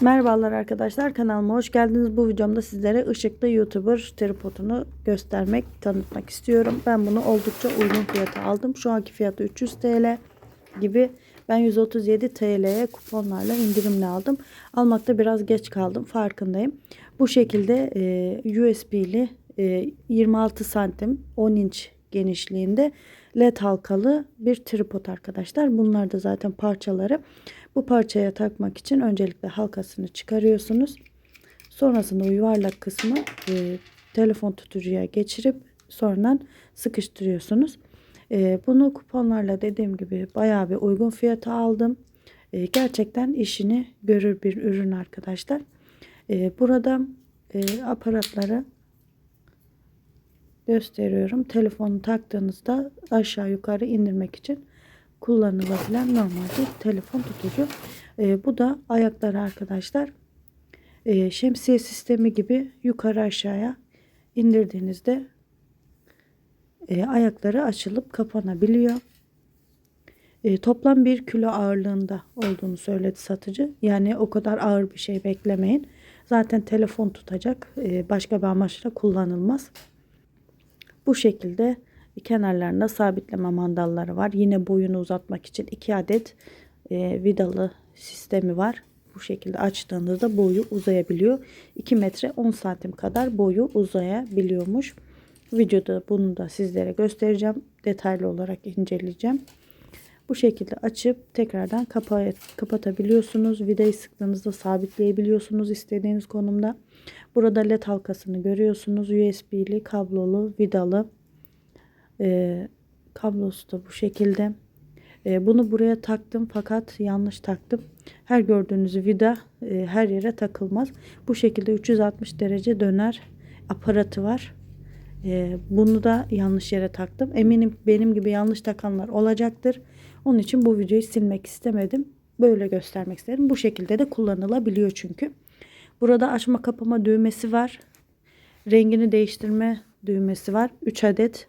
Merhabalar arkadaşlar kanalıma hoş geldiniz. Bu videomda sizlere ışıklı YouTuber tripodunu göstermek, tanıtmak istiyorum. Ben bunu oldukça uygun fiyata aldım. Şu anki fiyatı 300 TL gibi. Ben 137 TL'ye kuponlarla indirimle aldım. Almakta biraz geç kaldım farkındayım. Bu şekilde e, USB'li e, 26 santim 10 inç genişliğinde led halkalı bir tripod arkadaşlar. Bunlar da zaten parçaları. Bu parçaya takmak için öncelikle halkasını çıkarıyorsunuz. Sonrasında yuvarlak kısmı e, telefon tutucuya geçirip sonradan sıkıştırıyorsunuz. E, bunu kuponlarla dediğim gibi bayağı bir uygun fiyata aldım. E, gerçekten işini görür bir ürün arkadaşlar. E, burada e, aparatları gösteriyorum. Telefonu taktığınızda aşağı yukarı indirmek için kullanılabilen normal bir telefon tutucu. E, bu da ayakları arkadaşlar e, şemsiye sistemi gibi yukarı aşağıya indirdiğinizde e, ayakları açılıp kapanabiliyor. E, toplam 1 kilo ağırlığında olduğunu söyledi satıcı. Yani o kadar ağır bir şey beklemeyin. Zaten telefon tutacak. E, başka bir amaçla kullanılmaz. Bu şekilde kenarlarında sabitleme mandalları var. Yine boyunu uzatmak için 2 adet e, vidalı sistemi var. Bu şekilde açtığınızda boyu uzayabiliyor. 2 metre 10 santim kadar boyu uzayabiliyormuş. Videoda bunu da sizlere göstereceğim. Detaylı olarak inceleyeceğim. Bu şekilde açıp tekrardan kapa kapatabiliyorsunuz. Vidayı sıktığınızda sabitleyebiliyorsunuz istediğiniz konumda. Burada led halkasını görüyorsunuz. USB'li, kablolu, vidalı. E, kablosu da bu şekilde. E, bunu buraya taktım fakat yanlış taktım. Her gördüğünüz vida e, her yere takılmaz. Bu şekilde 360 derece döner aparatı var. E, bunu da yanlış yere taktım. Eminim benim gibi yanlış takanlar olacaktır. Onun için bu videoyu silmek istemedim. Böyle göstermek istedim. Bu şekilde de kullanılabiliyor çünkü. Burada açma kapama düğmesi var. Rengini değiştirme düğmesi var. 3 adet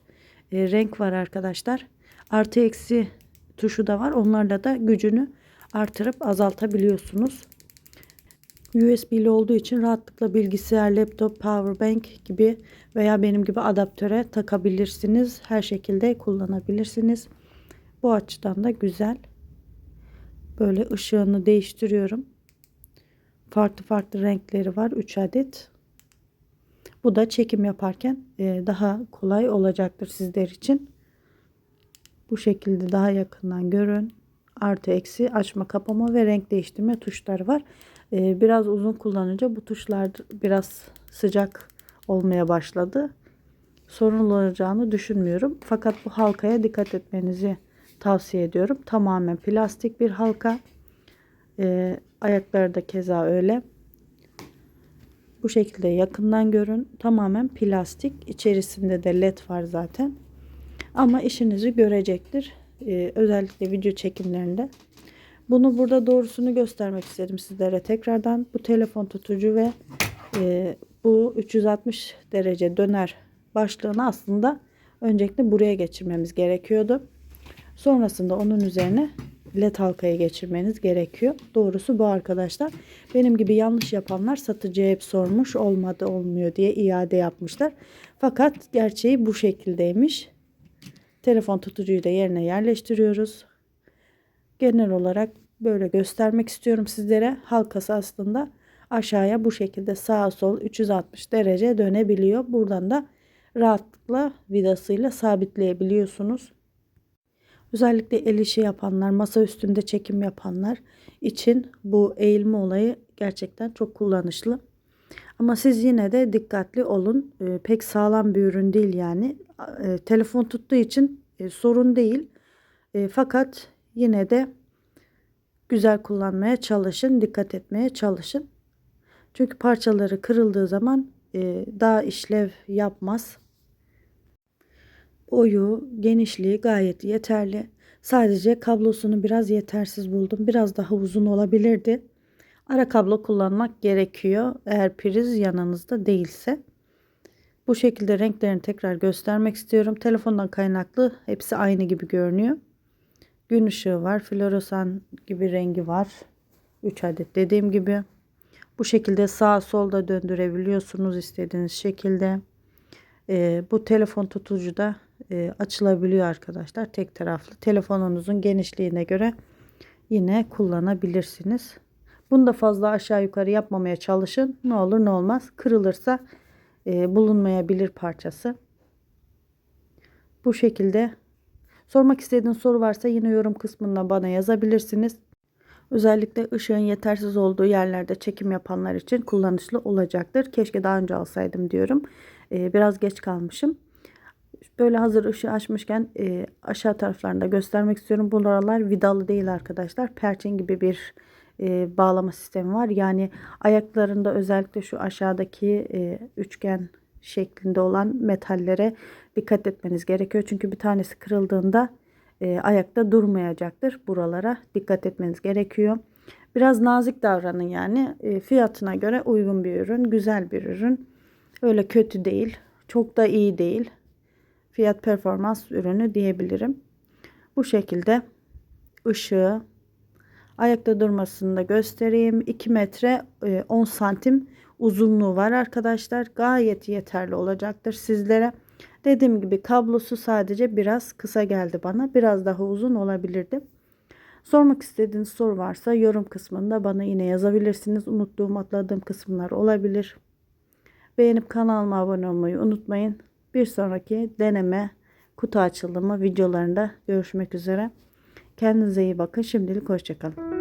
e, renk var arkadaşlar. Artı eksi tuşu da var. Onlarla da gücünü artırıp azaltabiliyorsunuz. USB'li olduğu için rahatlıkla bilgisayar, laptop, powerbank gibi veya benim gibi adaptöre takabilirsiniz. Her şekilde kullanabilirsiniz. Bu açıdan da güzel. Böyle ışığını değiştiriyorum. Farklı farklı renkleri var. 3 adet. Bu da çekim yaparken e, daha kolay olacaktır sizler için. Bu şekilde daha yakından görün. Artı eksi açma kapama ve renk değiştirme tuşları var. E, biraz uzun kullanınca bu tuşlar biraz sıcak olmaya başladı. Sorun olacağını düşünmüyorum. Fakat bu halkaya dikkat etmenizi tavsiye ediyorum. Tamamen plastik bir halka. E, ayakları da keza öyle. Bu şekilde yakından görün. Tamamen plastik. İçerisinde de led var zaten. Ama işinizi görecektir. Ee, özellikle video çekimlerinde. Bunu burada doğrusunu göstermek istedim sizlere tekrardan. Bu telefon tutucu ve e, bu 360 derece döner başlığını aslında öncelikle buraya geçirmemiz gerekiyordu. Sonrasında onun üzerine led halkayı geçirmeniz gerekiyor. Doğrusu bu arkadaşlar. Benim gibi yanlış yapanlar satıcıya hep sormuş olmadı olmuyor diye iade yapmışlar. Fakat gerçeği bu şekildeymiş. Telefon tutucuyu da yerine yerleştiriyoruz. Genel olarak böyle göstermek istiyorum sizlere. Halkası aslında aşağıya bu şekilde sağa sol 360 derece dönebiliyor. Buradan da rahatlıkla vidasıyla sabitleyebiliyorsunuz. Özellikle el işi yapanlar, masa üstünde çekim yapanlar için bu eğilme olayı gerçekten çok kullanışlı. Ama siz yine de dikkatli olun. E, pek sağlam bir ürün değil yani. E, telefon tuttuğu için e, sorun değil. E, fakat yine de güzel kullanmaya çalışın, dikkat etmeye çalışın. Çünkü parçaları kırıldığı zaman e, daha işlev yapmaz. Boyu, genişliği gayet yeterli. Sadece kablosunu biraz yetersiz buldum. Biraz daha uzun olabilirdi. Ara kablo kullanmak gerekiyor eğer priz yanınızda değilse. Bu şekilde renklerini tekrar göstermek istiyorum. Telefondan kaynaklı hepsi aynı gibi görünüyor. Gün ışığı var. Floresan gibi rengi var. 3 adet dediğim gibi. Bu şekilde sağa solda döndürebiliyorsunuz istediğiniz şekilde. Ee, bu telefon tutucu da e, açılabiliyor arkadaşlar. Tek taraflı. Telefonunuzun genişliğine göre yine kullanabilirsiniz. Bunu da fazla aşağı yukarı yapmamaya çalışın. Ne olur ne olmaz. Kırılırsa e, bulunmayabilir parçası. Bu şekilde sormak istediğiniz soru varsa yine yorum kısmında bana yazabilirsiniz. Özellikle ışığın yetersiz olduğu yerlerde çekim yapanlar için kullanışlı olacaktır. Keşke daha önce alsaydım diyorum. Ee, biraz geç kalmışım. Böyle hazır ışığı açmışken e, aşağı taraflarında göstermek istiyorum. Buralar vidalı değil arkadaşlar. Perçin gibi bir e, bağlama sistemi var. Yani ayaklarında özellikle şu aşağıdaki e, üçgen şeklinde olan metallere dikkat etmeniz gerekiyor. Çünkü bir tanesi kırıldığında e, ayakta durmayacaktır. Buralara dikkat etmeniz gerekiyor. Biraz nazik davranın yani. E, fiyatına göre uygun bir ürün, güzel bir ürün. Öyle kötü değil, çok da iyi değil. Fiyat performans ürünü diyebilirim. Bu şekilde ışığı ayakta durmasını da göstereyim. 2 metre e, 10 santim uzunluğu var arkadaşlar. Gayet yeterli olacaktır sizlere. Dediğim gibi kablosu sadece biraz kısa geldi bana. Biraz daha uzun olabilirdi. Sormak istediğiniz soru varsa yorum kısmında bana yine yazabilirsiniz. Unuttuğum atladığım kısımlar olabilir. Beğenip kanalıma abone olmayı unutmayın. Bir sonraki deneme kutu açılımı videolarında görüşmek üzere. Kendinize iyi bakın. Şimdilik hoşçakalın.